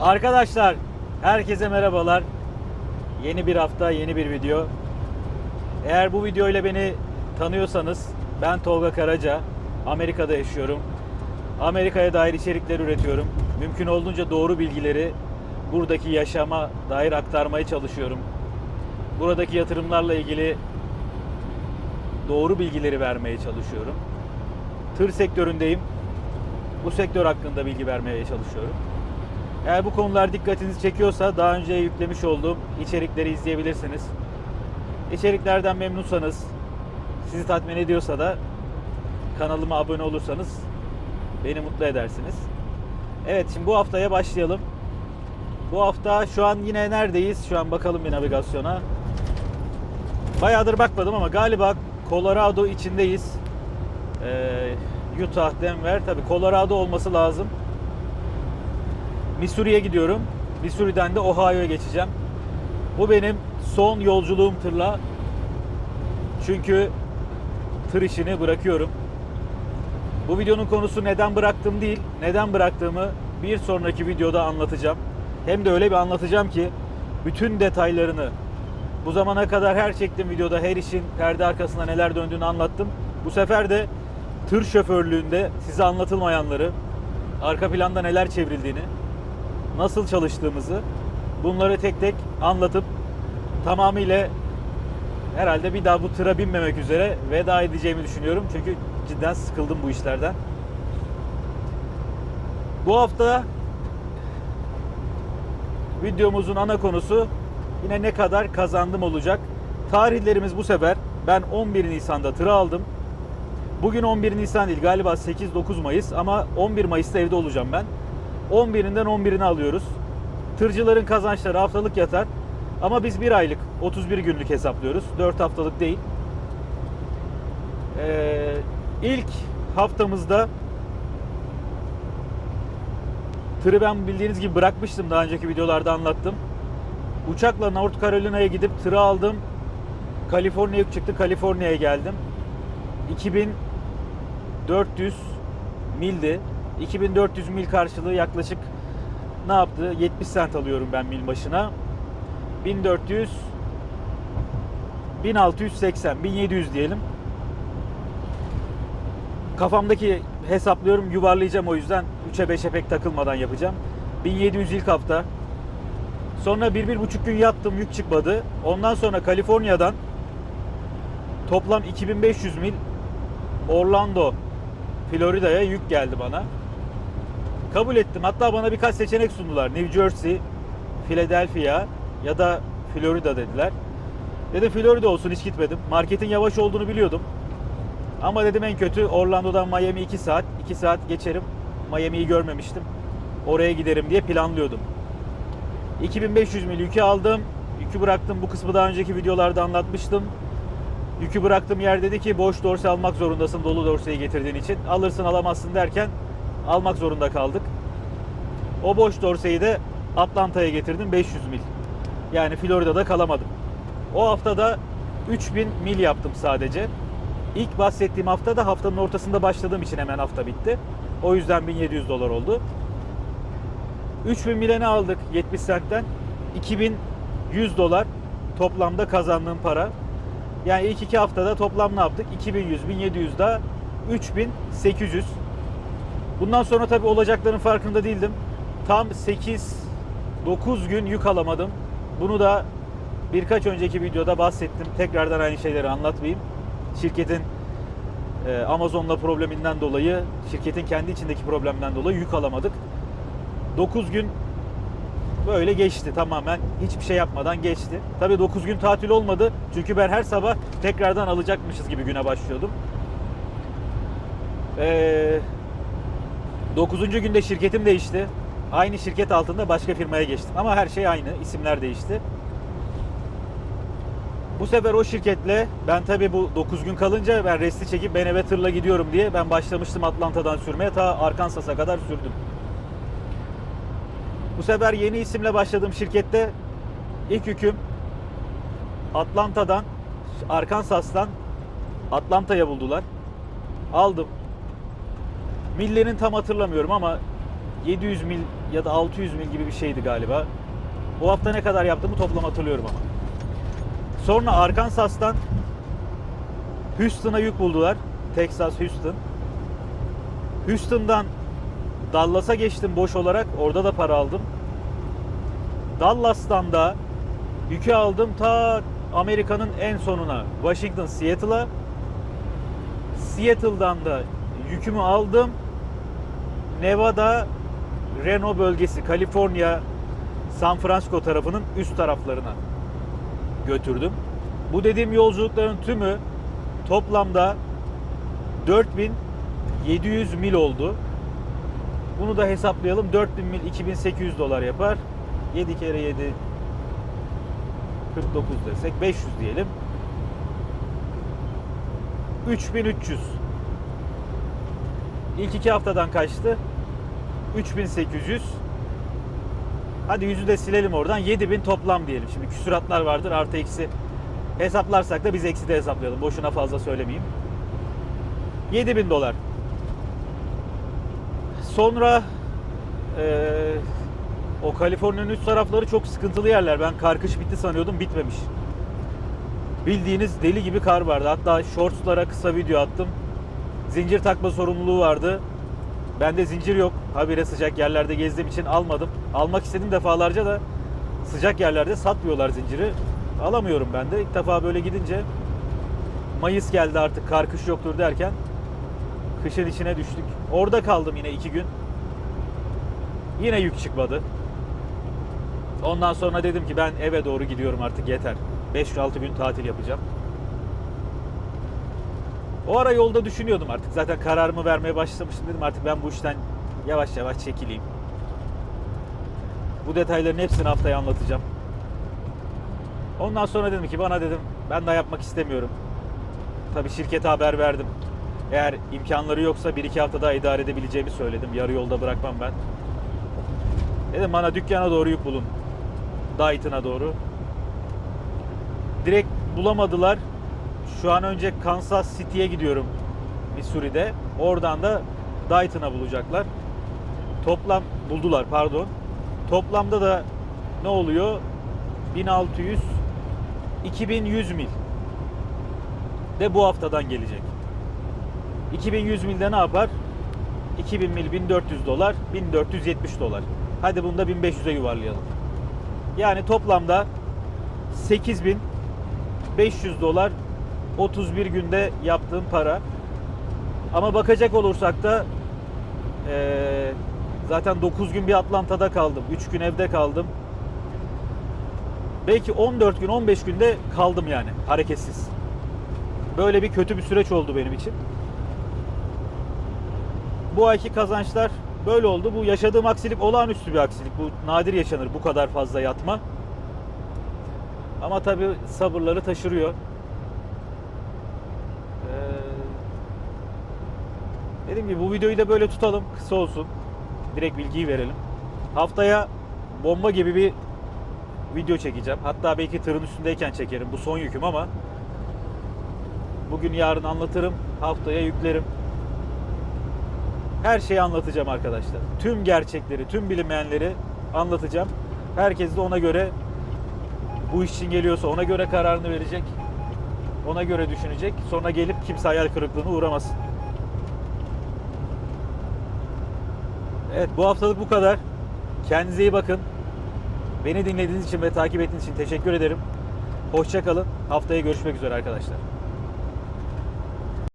Arkadaşlar herkese merhabalar. Yeni bir hafta, yeni bir video. Eğer bu video ile beni tanıyorsanız ben Tolga Karaca. Amerika'da yaşıyorum. Amerika'ya dair içerikler üretiyorum. Mümkün olduğunca doğru bilgileri buradaki yaşama dair aktarmaya çalışıyorum. Buradaki yatırımlarla ilgili doğru bilgileri vermeye çalışıyorum. Tır sektöründeyim. Bu sektör hakkında bilgi vermeye çalışıyorum. Eğer bu konular dikkatinizi çekiyorsa daha önce yüklemiş olduğum içerikleri izleyebilirsiniz. İçeriklerden memnunsanız, sizi tatmin ediyorsa da kanalıma abone olursanız beni mutlu edersiniz. Evet şimdi bu haftaya başlayalım. Bu hafta şu an yine neredeyiz? Şu an bakalım bir navigasyona. Bayağıdır bakmadım ama galiba Colorado içindeyiz. Ee, Utah, Denver. Tabii Colorado olması lazım. Missouri'ye gidiyorum. Missouri'den de Ohio'ya geçeceğim. Bu benim son yolculuğum tırla. Çünkü tır işini bırakıyorum. Bu videonun konusu neden bıraktım değil, neden bıraktığımı bir sonraki videoda anlatacağım. Hem de öyle bir anlatacağım ki bütün detaylarını bu zamana kadar her çektiğim videoda her işin perde arkasında neler döndüğünü anlattım. Bu sefer de tır şoförlüğünde size anlatılmayanları, arka planda neler çevrildiğini, nasıl çalıştığımızı bunları tek tek anlatıp tamamıyla herhalde bir daha bu tıra binmemek üzere veda edeceğimi düşünüyorum. Çünkü cidden sıkıldım bu işlerden. Bu hafta videomuzun ana konusu yine ne kadar kazandım olacak. Tarihlerimiz bu sefer ben 11 Nisan'da tırı aldım. Bugün 11 Nisan değil galiba 8-9 Mayıs ama 11 Mayıs'ta evde olacağım ben. 11'inden 11'ini alıyoruz. Tırcıların kazançları haftalık yatar. Ama biz bir aylık 31 günlük hesaplıyoruz. 4 haftalık değil. Ee, ilk haftamızda tırı ben bildiğiniz gibi bırakmıştım. Daha önceki videolarda anlattım. Uçakla North Carolina'ya gidip tırı aldım. Kaliforniya'ya çıktı. Kaliforniya'ya geldim. 2400 mildi. 2400 mil karşılığı yaklaşık ne yaptı? 70 cent alıyorum ben mil başına. 1400 1680 1700 diyelim. Kafamdaki hesaplıyorum yuvarlayacağım o yüzden 3'e 5'e pek takılmadan yapacağım. 1700 ilk hafta. Sonra bir, bir buçuk gün yattım yük çıkmadı. Ondan sonra Kaliforniya'dan toplam 2500 mil Orlando, Florida'ya yük geldi bana. Kabul ettim. Hatta bana birkaç seçenek sundular. New Jersey, Philadelphia ya da Florida dediler. Dedim Florida olsun hiç gitmedim. Marketin yavaş olduğunu biliyordum. Ama dedim en kötü Orlando'dan Miami 2 saat. 2 saat geçerim. Miami'yi görmemiştim. Oraya giderim diye planlıyordum. 2500 mil yükü aldım. Yükü bıraktım. Bu kısmı daha önceki videolarda anlatmıştım. Yükü bıraktığım yer dedi ki boş dorse almak zorundasın dolu dorseyi getirdiğin için. Alırsın alamazsın derken almak zorunda kaldık. O boş dorseyi de Atlanta'ya getirdim 500 mil. Yani Florida'da kalamadım. O haftada 3000 mil yaptım sadece. İlk bahsettiğim hafta da haftanın ortasında başladığım için hemen hafta bitti. O yüzden 1700 dolar oldu. 3000 mile ne aldık 70 centten? 2100 dolar toplamda kazandığım para. Yani ilk iki haftada toplam ne yaptık? 2100, 1700 daha 3800. Bundan sonra tabii olacakların farkında değildim. Tam 8 9 gün yük alamadım. Bunu da birkaç önceki videoda bahsettim. Tekrardan aynı şeyleri anlatmayayım. Şirketin e, Amazon'la probleminden dolayı, şirketin kendi içindeki problemden dolayı yük alamadık. 9 gün böyle geçti tamamen. Hiçbir şey yapmadan geçti. Tabii 9 gün tatil olmadı. Çünkü ben her sabah tekrardan alacakmışız gibi güne başlıyordum. Ee, 9. günde şirketim değişti. Aynı şirket altında başka firmaya geçtim. Ama her şey aynı. isimler değişti. Bu sefer o şirketle ben tabii bu 9 gün kalınca ben resti çekip ben eve gidiyorum diye ben başlamıştım Atlanta'dan sürmeye ta Arkansas'a kadar sürdüm. Bu sefer yeni isimle başladığım şirkette ilk yüküm Atlanta'dan Arkansas'tan Atlanta'ya buldular. Aldım. Millerini tam hatırlamıyorum ama 700 mil ya da 600 mil gibi bir şeydi galiba. Bu hafta ne kadar yaptığımı toplam hatırlıyorum ama. Sonra Arkansas'tan Houston'a yük buldular. Texas Houston. Houston'dan Dallas'a geçtim boş olarak. Orada da para aldım. Dallas'tan da yükü aldım ta Amerika'nın en sonuna Washington Seattle'a. Seattle'dan da yükümü aldım. Nevada Reno bölgesi, Kaliforniya, San Francisco tarafının üst taraflarına götürdüm. Bu dediğim yolculukların tümü toplamda 4700 mil oldu. Bunu da hesaplayalım. 4000 mil 2800 dolar yapar. 7 kere 7 49 desek 500 diyelim. 3300. İlk iki haftadan kaçtı? 3800. Hadi yüzü de silelim oradan. 7000 toplam diyelim. Şimdi küsuratlar vardır artı eksi. Hesaplarsak da biz eksi de hesaplayalım. Boşuna fazla söylemeyeyim. 7000 dolar. Sonra eee, o Kaliforniya'nın üst tarafları çok sıkıntılı yerler. Ben kar kış bitti sanıyordum. Bitmemiş. Bildiğiniz deli gibi kar vardı. Hatta shortslara kısa video attım. Zincir takma sorumluluğu vardı. Bende zincir yok. Habire sıcak yerlerde gezdiğim için almadım. Almak istedim defalarca da sıcak yerlerde satmıyorlar zinciri. Alamıyorum ben de. İlk defa böyle gidince Mayıs geldi artık kar kış yoktur derken kışın içine düştük. Orada kaldım yine iki gün. Yine yük çıkmadı. Ondan sonra dedim ki ben eve doğru gidiyorum artık yeter. 5-6 gün tatil yapacağım. O ara yolda düşünüyordum artık. Zaten kararımı vermeye başlamıştım dedim artık ben bu işten yavaş yavaş çekileyim. Bu detayların hepsini haftaya anlatacağım. Ondan sonra dedim ki bana dedim ben daha yapmak istemiyorum. Tabii şirkete haber verdim. Eğer imkanları yoksa bir iki hafta daha idare edebileceğimi söyledim. Yarı yolda bırakmam ben. Dedim bana dükkana doğru yük bulun. Dayton'a doğru. Direkt bulamadılar. Şu an önce Kansas City'ye gidiyorum. Missouri'de. Oradan da Dayton'a bulacaklar. Toplam buldular pardon. Toplamda da ne oluyor? 1600 2100 mil de bu haftadan gelecek. 2100 milde ne yapar? 2000 mil 1400 dolar, 1470 dolar. Hadi bunu da 1500'e yuvarlayalım. Yani toplamda 8500 dolar 31 günde yaptığım para. Ama bakacak olursak da eee, zaten 9 gün bir Atlanta'da kaldım. 3 gün evde kaldım. Belki 14 gün 15 günde kaldım yani hareketsiz. Böyle bir kötü bir süreç oldu benim için. Bu ayki kazançlar böyle oldu. Bu yaşadığım aksilik olağanüstü bir aksilik. Bu nadir yaşanır bu kadar fazla yatma. Ama tabii sabırları taşırıyor. Ee, dediğim gibi bu videoyu da böyle tutalım. Kısa olsun. Direkt bilgiyi verelim. Haftaya bomba gibi bir video çekeceğim. Hatta belki tırın üstündeyken çekerim. Bu son yüküm ama bugün yarın anlatırım. Haftaya yüklerim. Her şeyi anlatacağım arkadaşlar. Tüm gerçekleri, tüm bilinmeyenleri anlatacağım. Herkes de ona göre bu iş için geliyorsa ona göre kararını verecek. Ona göre düşünecek. Sonra gelip kimse hayal kırıklığına uğramasın. Evet bu haftalık bu kadar. Kendinize iyi bakın. Beni dinlediğiniz için ve takip ettiğiniz için teşekkür ederim. Hoşçakalın. Haftaya görüşmek üzere arkadaşlar.